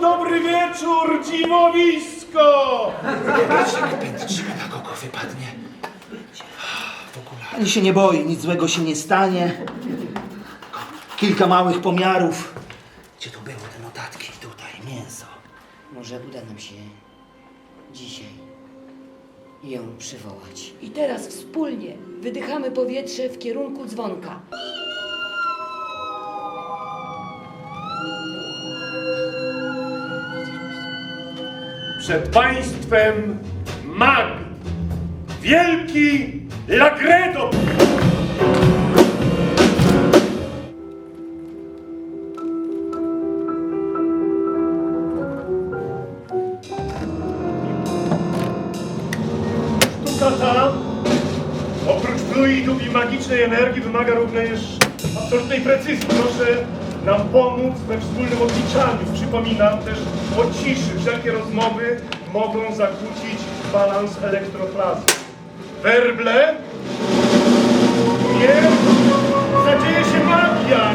dobry wieczór, dziwowisko! Pędrzymy na kogo wypadnie. W ogóle. Ani się nie boi, nic złego się nie stanie. Kilka małych pomiarów. Gdzie tu były te notatki? Tutaj, mięso. Może uda nam się dzisiaj ją przywołać. I teraz wspólnie wydychamy powietrze w kierunku dzwonka. Przed państwem mag, wielki Lagredo! Sztuka ta, oprócz fluidów i magicznej energii, wymaga również absolutnej precyzji. Proszę nam pomóc we wspólnym odliczaniu. Przypominam też o ciszy. Wszelkie rozmowy mogą zakłócić balans elektroplazy. Werble, nie, zadzieje się magia.